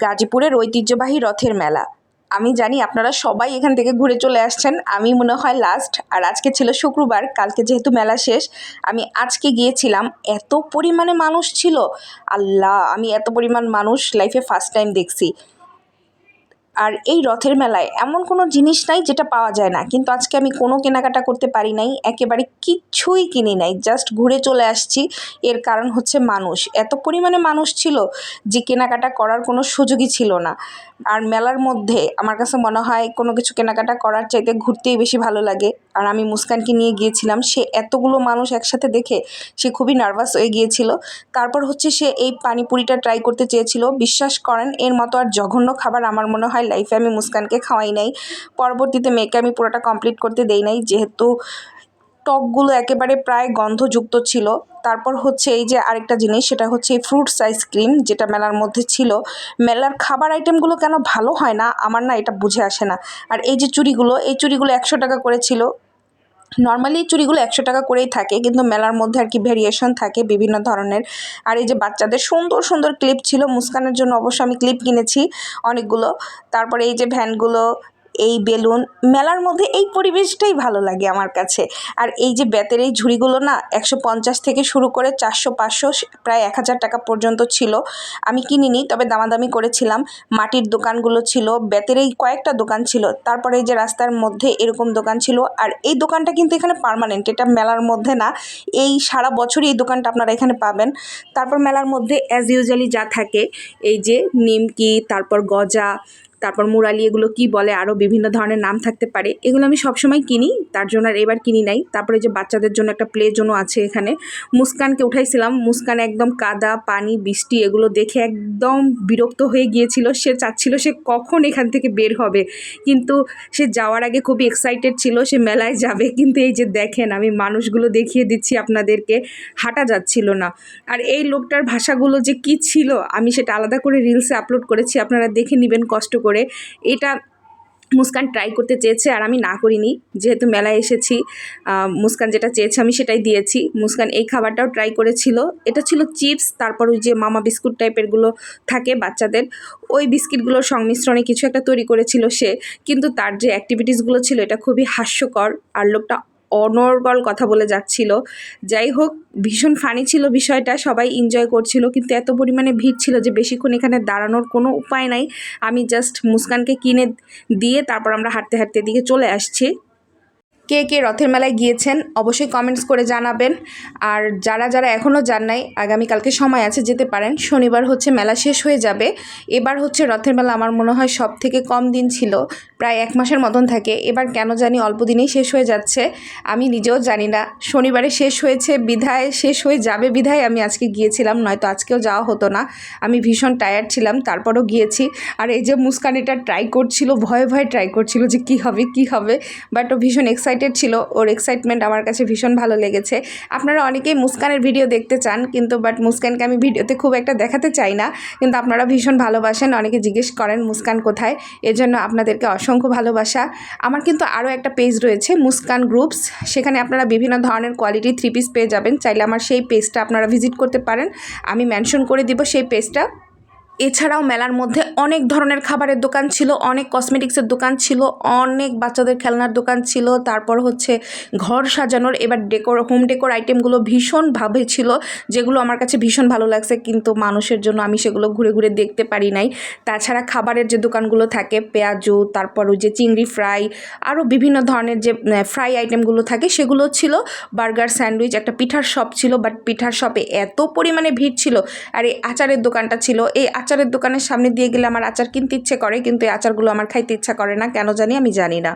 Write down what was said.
গাজীপুরের ঐতিহ্যবাহী রথের মেলা। আমি জানি আপনারা সবাই এখান থেকে ঘুরে চলে আসছেন। আমি মনে হয় লাস্ট আর আজকে ছিল শুক্রবার, কালকে যেহেতু মেলা শেষ, আমি আজকে গিয়েছিলাম। এত পরিমাণে মানুষ ছিল। আল্লাহ, আমি এত পরিমাণ মানুষ লাইফে ফার্স্ট টাইম দেখছি। আর এই রথের মেলায় এমন কোনো জিনিস নাই যেটা পাওয়া যায় না। কিন্তু আজকে আমি কোনো কেনাকাটা করতে পারি নাই, একেবারে কিচ্ছুই কিনি নাই জাস্ট ঘুরে চলে আসছি। এর কারণ হচ্ছে মানুষ। এত পরিমাণে মানুষ ছিল যে কেনাকাটা করার কোনো সুযোগই ছিল না। আর মেলার মধ্যে আমার কাছে মনে হয় কোনো কিছু কেনাকাটা করার চাইতে ঘুরতেই বেশি ভালো লাগে। আর আমি মুস্কানকে নিয়ে গিয়েছিলাম, সে এতগুলো মানুষ একসাথে দেখে সে খুবই নার্ভাস হয়ে গিয়েছিল। তারপর হচ্ছে সে এই পানিপুরিটা ট্রাই করতে চেয়েছিল। বিশ্বাস করেন, এর মতো আর জঘন্য খাবার আমার মনে হয় লাইফে আমি মুস্কানকে খাওয়াই নাই। পরবর্তীতে মেয়েকে আমি পুরোটা কমপ্লিট করতে দেই নাই, যেহেতু টকগুলো একেবারে প্রায় গন্ধযুক্ত ছিল। তারপর হচ্ছে এই যে আরেকটা জিনিস, সেটা হচ্ছে এই ফ্রুটস আইসক্রিম যেটা মেলার মধ্যে ছিল। মেলার খাবার আইটেমগুলো কেন ভালো হয় না, আমার না এটা বুঝে আসে না। আর এই যে চুরিগুলো এই চুরিগুলো একশো টাকা করে ছিল। নর্মালি চুড়িগুলো একশো টাকা করেই থাকে, কিন্তু মেলার মধ্যে আর কি ভেরিয়েশন থাকে বিভিন্ন ধরনের। আর এই যে বাচ্চাদের সুন্দর সুন্দর ক্লিপ ছিল, মুস্কানের জন্য অবশ্য আমি ক্লিপ কিনেছি অনেকগুলো। তারপরে এই যে ভ্যানগুলো এই বেলুন মেলার মধ্যে এই পরিবেশটাই ভালো লাগে আমার কাছে। আর এই যে বেতের এই ঝুড়িগুলো না, একশো পঞ্চাশ থেকে শুরু করে চারশো পাঁচশো, প্রায় এক হাজার টাকা পর্যন্ত ছিল। আমি কিনিনি, তবে দামাদামি করেছিলাম। মাটির দোকানগুলো ছিল বেতের এই কয়েকটা দোকান ছিল। তারপরে এই যে রাস্তার মধ্যে এরকম দোকান ছিল। আর এই দোকানটা কিন্তু এখানে পারমানেন্ট এটা মেলার মধ্যে না। এই সারা বছরই এই দোকানটা আপনারা এখানে পাবেন। তারপর মেলার মধ্যে অ্যাজ ইউজুয়ালি যা থাকে, এই যে নিমকি, তারপর গজা তারপর মুরালি এগুলো কি বলে আরও বিভিন্ন ধরনের নাম থাকতে পারে, এগুলো আমি সবসময় কিনি, তার জন্য আর এবার কিনি নাই। তারপরে যে বাচ্চাদের জন্য একটা প্লে জোনও আছে এখানে, মুস্কানকে উঠাইছিলাম, মুস্কান একদম কাদা, পানি, বৃষ্টি এগুলো দেখে একদম বিরক্ত হয়ে গিয়েছিল, সে চাচ্ছিল সে কখন এখান থেকে বের হবে, কিন্তু সে যাওয়ার আগে খুবই এক্সাইটেড ছিল, সে মেলায় যাবে, কিন্তু এই যে দেখেন আমি মানুষগুলো দেখিয়ে দিচ্ছি আপনাদেরকে, হাঁটা যাচ্ছিল না। আর এই লোকটার ভাষাগুলো যে কি ছিল, আমি সেটা আলাদা করে রিলসে আপলোড করেছি, আপনারা দেখে নেবেন, কষ্ট করে। করে এটা মুস্কান ট্রাই করতে চেয়েছে আর আমি না করিনি। যেহেতু মেলায় এসেছি মুস্কান যেটা চেয়েছে আমি সেটাই দিয়েছি। মুস্কান এই খাবারটাও ট্রাই করেছিল। এটা ছিল চিপস তারপর ওই যে মামা বিস্কুট টাইপেরগুলো থাকে বাচ্চাদের, ওই বিস্কিটগুলোর সংমিশ্রণে কিছু একটা তৈরি করেছিল সে। কিন্তু তার যে অ্যাক্টিভিটিসগুলো ছিল, এটা খুবই হাস্যকর। আর লোকটা অনর্গল কথা বলে যাচ্ছিল। যাই হোক ভীষণ ফানি ছিল বিষয়টা, সবাই এনজয় করছিল, কিন্তু এত পরিমাণে ভিড় ছিল যে বেশিক্ষণ এখানে দাঁড়ানোর কোনো উপায় নাই। আমি জাস্ট মুস্কানকে কিনে দিয়ে তারপর আমরা হাঁটতে হাঁটতে দিকে চলে আসছি। কে কে রথের মেলায় গিয়েছেন অবশ্যই কমেন্টস করে জানাবেন। আর যারা যারা এখনও যান নাই, আগামীকালকে সময় আছে, যেতে পারেন। শনিবার হচ্ছে মেলা শেষ হয়ে যাবে। এবার হচ্ছে রথের মেলা আমার মনে হয় সব থেকে কম দিন ছিল। প্রায় এক মাসের মতন থাকে। এবার কেন জানি অল্প দিনেই শেষ হয়ে যাচ্ছে। আমি নিজেও জানি না। শনিবারে শেষ হয়েছে, বিধায় শেষ হয়ে যাবে বিধায় আমি আজকে গিয়েছিলাম, নয়তো আজকেও যাওয়া হতো না। আমি ভীষণ টায়ার্ড ছিলাম, তারপরও গিয়েছি। আর এই যে মুস্কান এটা ট্রাই করছিল, ভয়ে ভয়ে ট্রাই করছিল যে কি হবে কি হবে বাট ও ভীষণ এক্সাইটেড ছিল। ওর এক্সাইটমেন্ট আমার কাছে ভীষণ ভালো লেগেছে। আপনারা অনেকেই মুস্কানের ভিডিও দেখতে চান, কিন্তু বাট মুস্কানকে আমি ভিডিওতে খুব একটা দেখাতে চাই না। কিন্তু আপনারা ভীষণ ভালোবাসেন, অনেকে জিজ্ঞেস করেন মুস্কান কোথায়? এজন্য আপনাদেরকে অসংখ্য ভালোবাসা। আমার কিন্তু আরও একটা পেজ রয়েছে, মুস্কান গ্রুপস সেখানে আপনারা বিভিন্ন ধরনের কোয়ালিটি থ্রি পিস পেয়ে যাবেন। চাইলে আমার সেই পেজটা আপনারা ভিজিট করতে পারেন। আমি মেনশন করে দিব সেই পেজটা এছাড়াও মেলার মধ্যে অনেক ধরনের খাবারের দোকান ছিল, অনেক কসমেটিক্সের দোকান ছিল, অনেক বাচ্চাদের খেলনার দোকান ছিল, তারপর হচ্ছে ঘর সাজানোর, এবার ডেকোর হোম ডেকোর আইটেমগুলো ভীষণভাবে ছিল, যেগুলো আমার কাছে ভীষণ ভালো লাগছে, কিন্তু মানুষের জন্য আমি সেগুলো ঘুরে ঘুরে দেখতে পারি নাই। তাছাড়া খাবারের যে দোকানগুলো থাকে, পেঁয়াজু, তারপর ওই যে চিংড়ি ফ্রাই, আরও বিভিন্ন ধরনের যে ফ্রাই আইটেমগুলো থাকে, সেগুলো ছিল। বার্গার, স্যান্ডউইচ একটা পিঠার শপ ছিল বাট পিঠার শপে এত পরিমাণে ভিড় ছিল, আর এই আচারের দোকানটা ছিল, এই আচারের দোকানের সামনে দিয়ে গেলে আমার আচার কিনতে ইচ্ছে করে, কিন্তু এই আচারগুলো আমার খাইতে ইচ্ছা করে না। কেন জানি আমি জানি না।